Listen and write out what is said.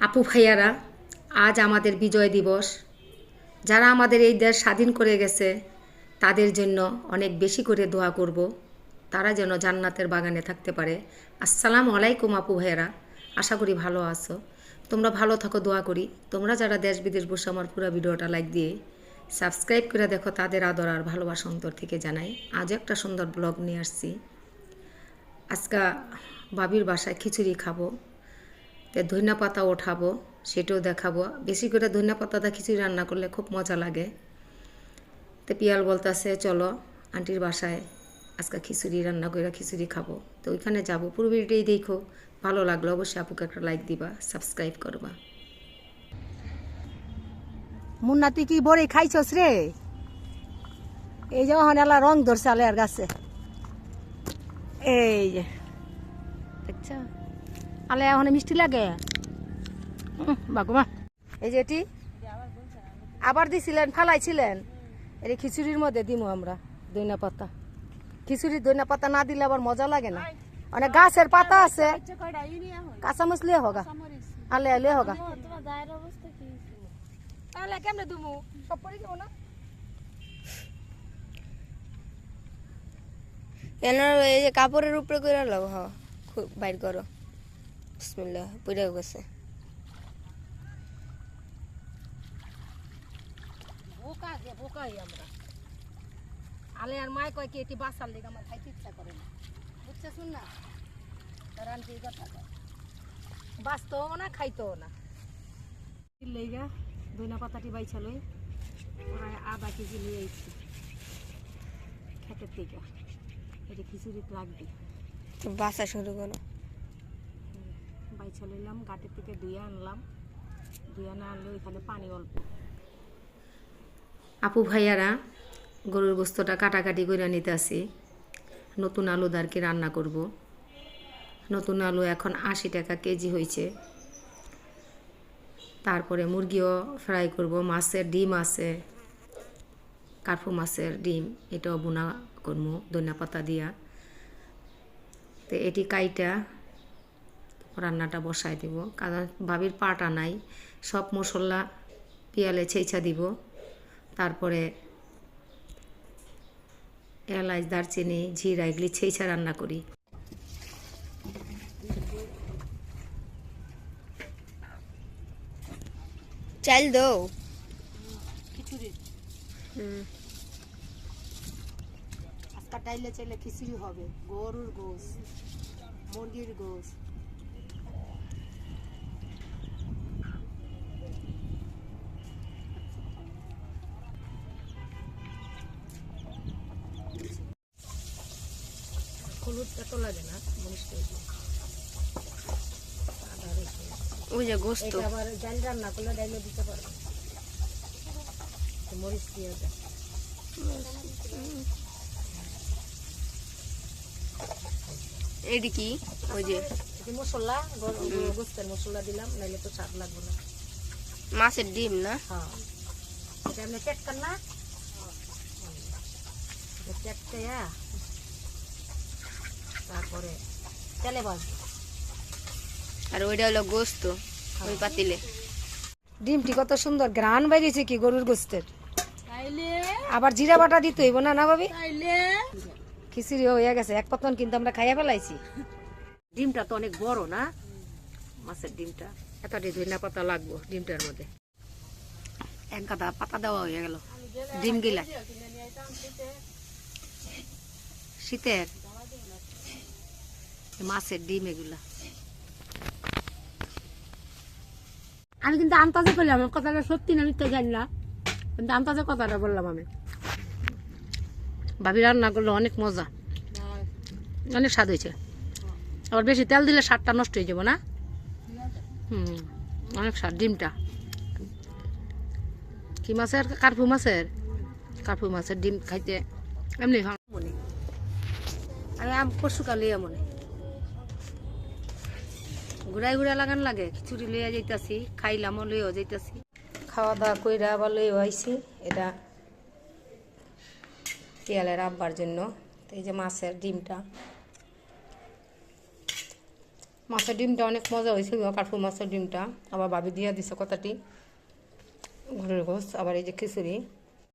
আপু ভাইয়ারা, আজ আমাদের বিজয় দিবস। যারা আমাদের এই দেশ স্বাধীন করে গেছে, তাদের জন্য অনেক বেশি করে দোয়া করব। তারা যেন জান্নাতের বাগানে থাকতে পারে। আসসালাম আলাইকুম আপু ভাইয়ারা, আশা করি ভালো আছো। তোমরা ভালো থাকো, দোয়া করি। তোমরা যারা দেশ বিদেশ বসে আমার পুরো ভিডিওটা লাইক দিয়ে সাবস্ক্রাইব করে দেখো, তাদের আদর আর ভালোবাসা অন্তর থেকে জানাই। আজ একটা সুন্দর ব্লগ নিয়ে আসছি। আজকা বাবির বাসায় খিচুড়ি খাব। তো ধনিয়া পাতা ওঠাবো সেটাও দেখাবো। বেশি করে ধনিয়া পাতাটা খিচুড়ি রান্না করলে খুব মজা লাগে। তো পিয়াল বলতেছে চলো আন্টির বাসায় আজকে খিচুড়ি রান্না করে খিচুড়ি খাব। তো ওইখানে যাব। পুরো ভিডিওটাই দেখো। ভালো লাগল অবশ্যই আপুকে একটা লাইক দিবা সাবস্ক্রাইব করবা। মুন্না তুই কি বড়ি খাইছস রে? এই যে এলা রং ধরছে আলে আর গাছে। এই দেখছ আলে ওখানে মিষ্টি লাগে? বাগুমা। এই যে এটি আবার দিছিলেন ফালাইছিলেন। এই খিচুড়ির মধ্যে দিমু আমরা দইনা পাতা। খিচুড়ির দইনা পাতা না দিলে আবার মজা লাগে না। অনেক গাছের পাতা আছে। কাঁচা মছলি হোগা। আলে আলে হোগা। তাহলে কেমনে দুমু? সব পড়ে যাব না? কেন এই যে কাপড়ের উপরে করে লাও হ। খু- বাইর করো। বিসমিল্লাহ পুড়ে গেছে। বোকা যে বোকাই আমরা। আলে আর মায় কয় কি এটি বাসার লেগে আমার খাইতে ইচ্ছা করে না। বুঝছে শুন না? তার এই কথা কয়। বাঁচতেও না খাইতেও না। লেগা দইনা পাতাটি বাইছা লই প্রায় আধা কেজি নিয়ে আইছি। খেতের থেকে। এটি খিচুড়ি লাগবে তো বাসা শুরু করো। বাইছা লইলাম গাটের থেকে ধুয়ে আনলাম। ধুয়ে না আনলে ওইখানে পানি অল্প। আপু ভাইয়ারা, গরুর গোস্তটা কাটাকাটি করে নিতে আসি। নতুন আলু দারকে রান্না করব? নতুন আলু এখন আশি টাকা কেজি হয়েছে তারপরে মুরগিও ফ্রাই করব, মাছের ডিম আছে, কার্পু মাছের ডিম, এটাও বোনা করব ধনিয়া পাতা দিয়া। তো এটি কাইটা রান্নাটা বসাই দিব। কারণ ভাবির পাটা নাই সব মশলা পিয়ালে ছেঁচা দিব। তারপরে এলাচ দারচিনি জিরা এগুলি ছেঁচা রান্না করি। চাল দাও। খিচুড়ি। হুম। আজকাল ডাইলে চাইলে খিচুড়ি হবে। গরুর গোস মুরগির গোস হলুদ এত লাগে না মরিচটা। ওই যে গোস্ত। আবার ডাল রান্না করলে ডাইলে দিতে পারবে। মরিচ দিয়ে দেয়। এটি কি? ওই যে। মশলা গোস্তের মশলা দিলাম নাইলে তো স্বাদ লাগবে না। মাছের ডিম না? হ্যাঁ। এটা আপনি চেক কর না চেক তারপরে তেলে বাজবে আর ওইটা হলো গোস্ত ওই পাতিলে। ডিমটি কত সুন্দর গ্রান বাইরেছে কি গরুর গোস্তের? আবার জিরা বাটা দিতে হইব না না ভাবি? খিচুড়ি হয়ে গেছে এক পতন কিন্তু আমরা খাইয়া ফেলাইছি। ডিমটা তো অনেক বড় না? মাছের ডিমটা। এতটি ধনিয়া পাতা লাগবো ডিমটার মধ্যে। এক গাদা পাতা দেওয়া হয়ে গেল ডিম গিলা শীতের? মাছের ডিম এগুলা। আমি কিন্তু আন্তাজে করলাম কথাটা সত্যি না তো জানি না কিন্তু আন্তাজে কথাটা বললাম আমি। ভাবি রান্না করলে অনেক মজা। অনেক স্বাদ হয়েছে। আবার বেশি তেল দিলে স্বাদটা নষ্ট হয়ে যাব না? হুম অনেক স্বাদ ডিমটা। কি মাছের? কার্পু মাছের? কার্পু মাছের ডিম খাইতে এমনি মনে আমি আম পরশুকালে মনে ঘুরাই ঘুরাই লাগান লাগে, খিচুড়ি লইয়া যাইতাছি, খাইলামও লইয়া যাইতাছি। খাওয়া দাওয়া কইরা আবার লইয়া আইছি, এটা পেয়ালের আব্বার জন্য, এই যে মাছের ডিমটা। মাছের ডিমটা অনেক মজা হয়েছিল কাঠুর মাছের ডিমটা আবার ভাবি দিয়া দিছে কথাটি। ঘরের গোস আবার এই যে খিচুড়ি।